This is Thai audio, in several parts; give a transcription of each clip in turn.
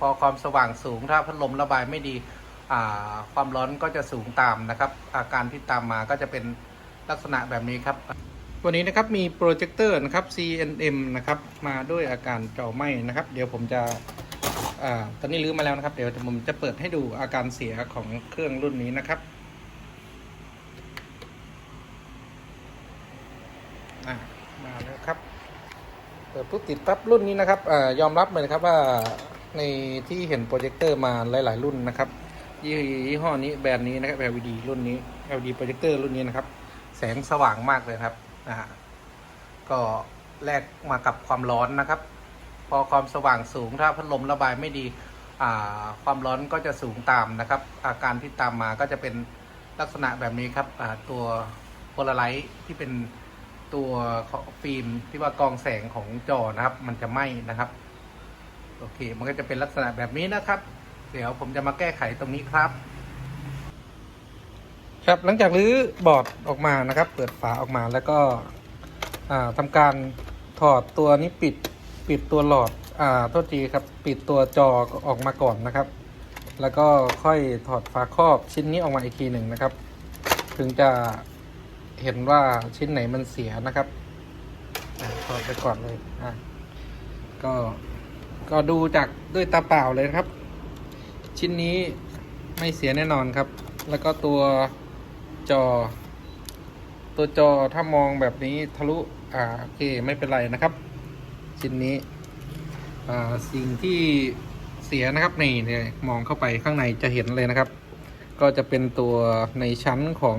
พอความสว่างสูงถ้าพัดลมระบายไม่ดีความร้อนก็จะสูงตามนะครับ อาการที่ตามมาก็จะเป็นลักษณะแบบนี้ครับ วันนี้นะครับมีโปรเจคเตอร์นะครับ CNM นะครับมาด้วยอาการจอไหม้นะครับ เดี๋ยวผมจะอตอนนี้รื้อมาแล้วนะครับ เดี๋ยวผมจะเปิดให้ดูอาการเสียของเครื่องรุ่นนี้นะครับมาแล้วครับ เปิดปุ๊บติดปั๊บรุ่นนี้นะครับอยอมรับเลยนะครับว่า ในที่เห็นโปรเจคเตอร์มาหลาย ๆ รุ่นนะครับยี่ห้อนี้แบรนด์นี้นะครับ LED รุ่นนี้ LED โปรเจคเตอร์รุ่นนี้นะครับ แสงสว่างมากเลยครับอ่าก็แลกมากับความร้อนนะครับ พอความสว่างสูงถ้าพัดลมระบายไม่ดีอ่าความร้อนก็จะสูงตามนะครับ อาการที่ตามมาก็จะเป็นลักษณะแบบนี้ครับอ่าตัวโพลาไรต์ที่เป็นตัวฟิล์มที่ว่ากองแสงของจอนะครับ มันจะไหม้นะครับ โอเค มันก็จะเป็นลักษณะแบบนี้นะครับ เดี๋ยวผมจะมาแก้ไขตรงนี้ครับ ครับหลังจากรื้อบอร์ดออกมานะครับ เปิดฝาออกมาแล้วก็อ่าทำการถอดตัวนี้ปิดปิดตัวหลอดอ่าโทษทีครับ ปิดตัวจอออกมาก่อนนะครับ แล้วก็ค่อยถอดฝาครอบชิ้นนี้ออกมาอีกทีหนึ่งนะครับ ถึงจะเห็นว่าชิ้นไหนมันเสียนะครับถอดไปก่อนเลยอะก็ ก็ดูจากด้วยตาเปล่าเลยครับ ชิ้นนี้ไม่เสียแน่นอนครับ แล้วก็ตัวจอ ตัวจอถ้ามองแบบนี้ทะลุอ่าโอเคไม่เป็นไรนะครับ ชิ้นนี้อ่าสิ่งที่เสียนะครับนี่เนี่ยมองเข้าไปข้างในจะเห็นเลยนะครับ ก็จะเป็นตัวในชั้นของ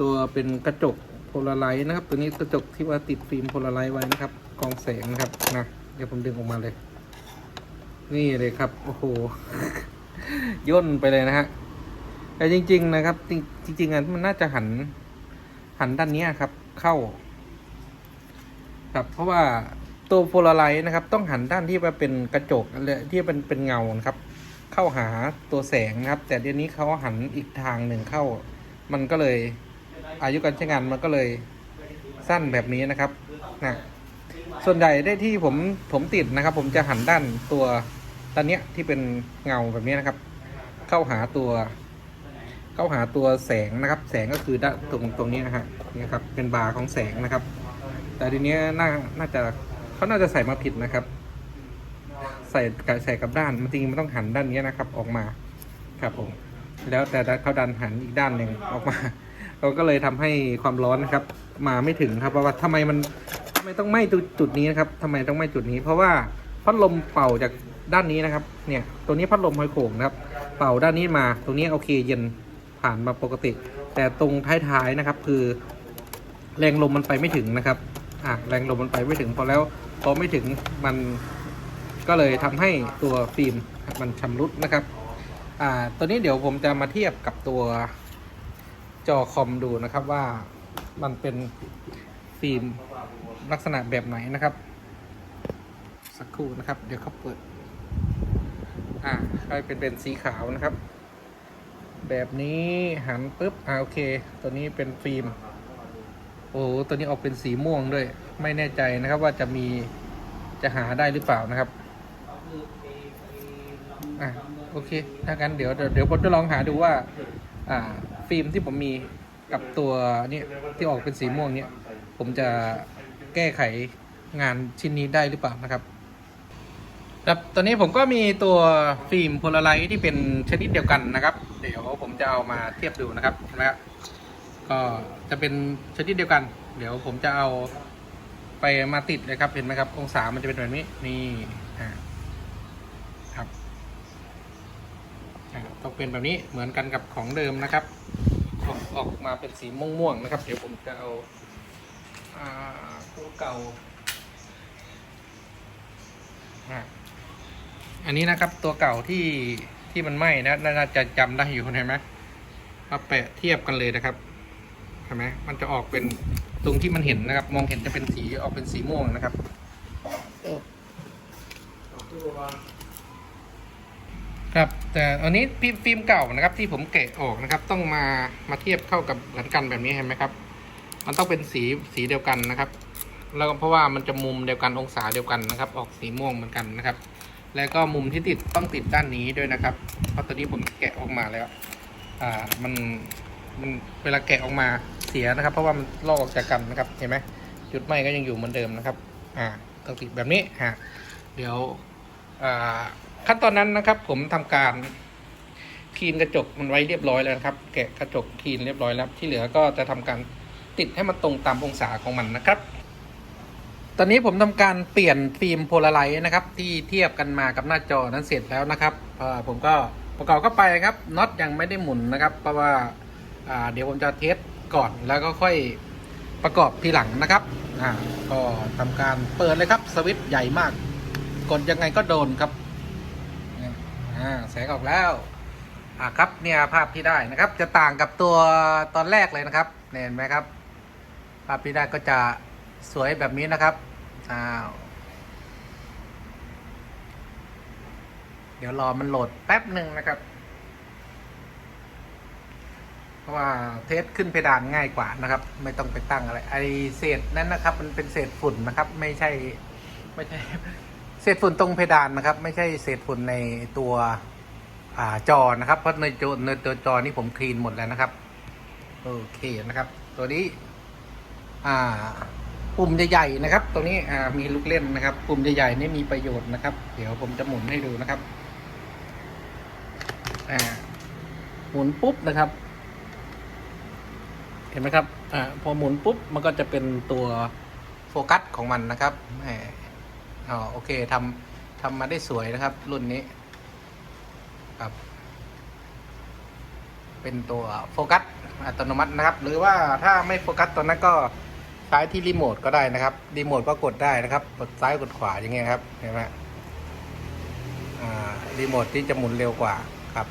ตัวเป็นกระจกโพลาไรต์นะครับ ตัวนี้กระจกที่ว่าติดฟิล์มโพลาไรต์ไว้นะครับกองแสงนะครับนะ ดี๋ยวผมดึงออกมาเลย นี่เลยครับ โอ้โห ย่นไปเลยนะฮะ แต่จริง ๆ นะครับ จริงจริงๆอะมันน่าจะหัน หันด้านนี้ครับ เข้า ครับ เพราะว่าตัวโพลาไรต์นะครับ ต้องหันด้านที่ว่าเป็นกระจกอะไรที่เป็นเป็นเงานครับ เข้าหาตัวแสงนะครับ แต่เดี๋ยวนี้เขาหันอีกทางหนึ่งเข้า มันก็เลย อายุการใช้งานมันก็เลยสั้นแบบนี้นะครับนะ ส่วนใหญ่ได้ที่ผมผมติดนะครับ ผมจะหันด้านตัวตอนเนี้ยที่เป็นเงาแบบนี้นะครับ เข้าหาตัว เข้าหาตัวแสงนะครับ แสงก็คือด้านตรงตรงนี้นะฮะนี่ครับเป็นบาร์ของแสงนะครับ แต่ทีเนี้ยน่าน่าจะเขาน่าจะใส่มาผิดนะครับ ใส่ใส่กับด้านจริงๆมันต้องหันด้านนี้นะครับ ออกมาครับผมแล้วแต่เขาดันหันอีกด้านหนึ่งออกมา เราก็เลยทำให้ความร้อนนะครับ มาไม่ถึงครับเพราะว่าทำไมมันำไมต้องไหม้จุดนี้นะครับทำไมต้องไหม้จุดนี้ เพราะว่าพัดลมเป่าจากด้านนี้นะครับ เนี่ย ตัวนี้พัดลมหอยโข่งนะครับ เป่าด้านนี้มา ตรงนี้โอเคเย็นผ่านมาปกติ แต่ตรงท้ายๆนะครับ คือแรงลมมันไปไม่ถึงนะครับ อะแรงลมมันไปไม่ถึง พอแล้วพอไม่ถึงมันก็เลยทำให้ตัวฟิล์มมันชำรุดนะครับ อ่า ตัวนี้เดี๋ยวผมจะมาเทียบกับตัวจอคอมดูนะครับว่ามันเป็นฟิล์ม ลักษณะแบบไหนนะครับ สักครู่นะครับ เดี๋ยวเขาเปิด อ่าก็เป็นเป็นสีขาวนะครับ แบบนี้หันปุ๊บอ่าโอเค ตัวนี้เป็นฟิล์มโอ้ตัวนี้ออกเป็นสีม่วงด้วย ไม่แน่ใจนะครับว่าจะมีจะหาได้หรือเปล่านะครับอะโอเค ถ้างั้นเดี๋ยวเดี๋ยวผมจะลองหาดูว่า อ่า ฟิล์มที่ผมมีกับตัวนี่ที่ออกเป็นสีม่วงเนี่ย ผมจะแก้ไขงานชิ้นนี้ได้หรือเปล่านะครับครับตอนนี้ผมก็มีตัวฟิล์มโพลาไรต์ที่เป็นชนิดเดียวกันนะครับ เดี๋ยวผมจะเอามาเทียบดูนะครับนะครับก็จะเป็นชนิดเดียวกัน เดี๋ยวผมจะเอาไปมาติดเลยครับเห็นไหมครับ องศามันจะเป็นแบบนี้นี่ครับต้องเป็นแบบนี้เหมือนกันกับของเดิมนะครับ ออกมาเป็นสีม่วงๆนะครับ เดี๋ยวผมจะเอา ตัวเก่าอันนี้นะครับตัวเก่าที่ที่มันไหม้นะน่าจะจำได้อยู่เห็นไหมมาแปะเทียบกันเลยนะครับเห็นไหมมันจะออกเป็นตรงที่มันเห็นนะครับ มองเห็นจะเป็นสีออกเป็นสีม่วงนะครับครับ แต่อันนี้ฟิล์มฟิล์มเก่านะครับ ที่ผมแกะออกนะครับ ต้องมามาเทียบเข้ากับเหมือนกันแบบนี้เห็นไหมครับ มันต้องเป็นสีสีเดียวกันนะครับ แล้วก็เพราะว่ามันจะมุมเดียวกันองศาเดียวกันนะครับ ออกสีม่วงเหมือนกันนะครับ แล้วก็มุมที่ติดต้องติดด้านนี้ด้วยนะครับ เพราะตอนนี้ผมแกะออกมาแล้ว อ่ามันมันเวลาแกะออกมาเสียนะครับ เพราะว่ามันลอกออกจากกันนะครับเห็นไหมจุดไหม้ก็ยังอยู่เหมือนเดิมนะครับ อ่าต้องติดแบบนี้ฮะเดี๋ยวอ่าขั้นตอนนั้นนะครับ ผมทำการคลีนกระจกมันไว้เรียบร้อยแล้วนะครับ แกะกระจกคลีนเรียบร้อยแล้ว ที่เหลือก็จะทำการ ติดให้มันตรงตามองศาของมันนะครับ ตอนนี้ผมทำการเปลี่ยนฟิล์มโพลาไรต์นะครับ ที่เทียบกันมากับหน้าจอนั้นเสร็จแล้วนะครับผมก็ประกอบเข้าไปครับน็อตยังไม่ได้หมุนนะครับ เพราะว่าเดี๋ยวผมจะเทสก่อนแล้วก็ค่อยประกอบทีหลังนะครับอ่าก็ทำการเปิดเลยครับสวิตช์ใหญ่มาก กดยังไงก็โดนครับอ่าแสงออกแล้วอ่าครับเนี่ยภาพที่ได้นะครับ จะต่างกับตัวตอนแรกเลยนะครับเห็นไหมครับ ภาพที่ได้ก็จะสวยแบบนี้นะครับอ้าวเดี๋ยวรอมันโหลดแป๊บหนึ่งนะครับ เพราะว่าเทสขึ้นเพดานง่ายกว่านะครับ ไม่ต้องไปตั้งอะไร ไอเศษนั้นนะครับ มันเป็นเศษฝุ่นนะครับ ไม่ใช่ไม่ใช่เศษฝุ่นตรงเพดานนะครับ ไม่ใช่เศษฝุ่นในตัวอจอนะครับ เพราะในจอในตัวจอนี่ผมคลีนหมดแล้วนะครับ โอเคนะครับ ตัวนี้ อ่าปุ่มใหญ่ๆนะครับ ตรงนี้อ่ามีลูกเล่นนะครับ ปุ่มใหญ่ๆนี่มีประโยชน์นะครับ เดี๋ยวผมจะหมุนให้ดูนะครับอ่าหมุนปุ๊บนะครับ เห็นไหมครับอ่าพอหมุนปุ๊บมันก็จะเป็นตัวโฟกัสของมันนะครับอ๋อโอเคทำทำมาได้สวยนะครับ รุ่นนี้ครับเป็นตัวโฟกัสอัตโนมัตินะครับ หรือว่าถ้าไม่โฟกัสตัวนั้นก็ ใช้ที่รีโมทก็ได้นะครับ รีโมทก็กดได้นะครับ กดซ้ายกดขวาอย่างเงี้ยครับ เห็นไหมอ่า รีโมทที่จะหมุนเร็วกว่าครับ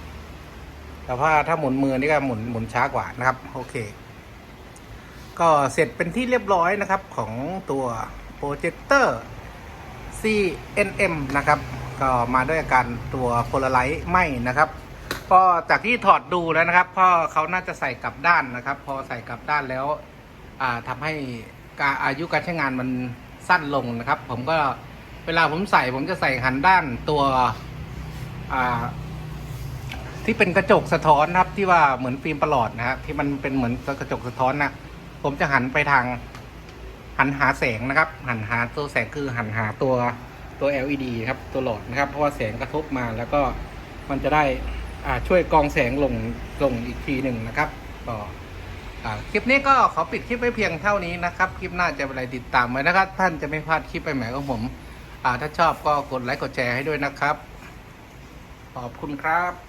แต่ว่าถ้าหมุนมือนี่ก็หมุนหมุนช้ากว่านะครับ โอเค ก็เสร็จเป็นที่เรียบร้อยนะครับของตัวโปรเจคเตอร์ CNM นะครับ ก็มาด้วยอาการตัวโพลาไรต์ไหมนะครับก็จากที่ถอดดูแล้วนะครับพ่อเขาน่าจะใส่กลับด้านนะครับ พอใส่กลับด้านแล้ว อ่าทำให้การอายุการใช้งานมันสั้นลงนะครับ ผมก็เวลาผมใส่ผมจะใส่หันด้านตัวที่เป็นกระจกสะท้อนนะครับที่ว่าเหมือนฟิล์มประหลอดนะฮะที่มันเป็นเหมือนกระจกสะท้อนนะผมจะหันไปทางหันหาแสงนะครับ หันหาตัวแสงคือหันหาตัวตัว LED ครับตัวหลอดนะครับ เพราะว่าแสงกระทบมาแล้วก็มันจะได้ช่วยกองแสงลงลงอีกทีหนึ่งนะครับก็อ่า คลิปนี้ก็ขอปิดคลิปไว้เพียงเท่านี้นะครับ คลิปหน้าจะเป็นอะไรติดตามไว้นะครับ ท่านจะไม่พลาดคลิปใหม่ของผมถ้าชอบก็กดไลค์กดแชร์ให้ด้วยนะครับ ขอบคุณครับ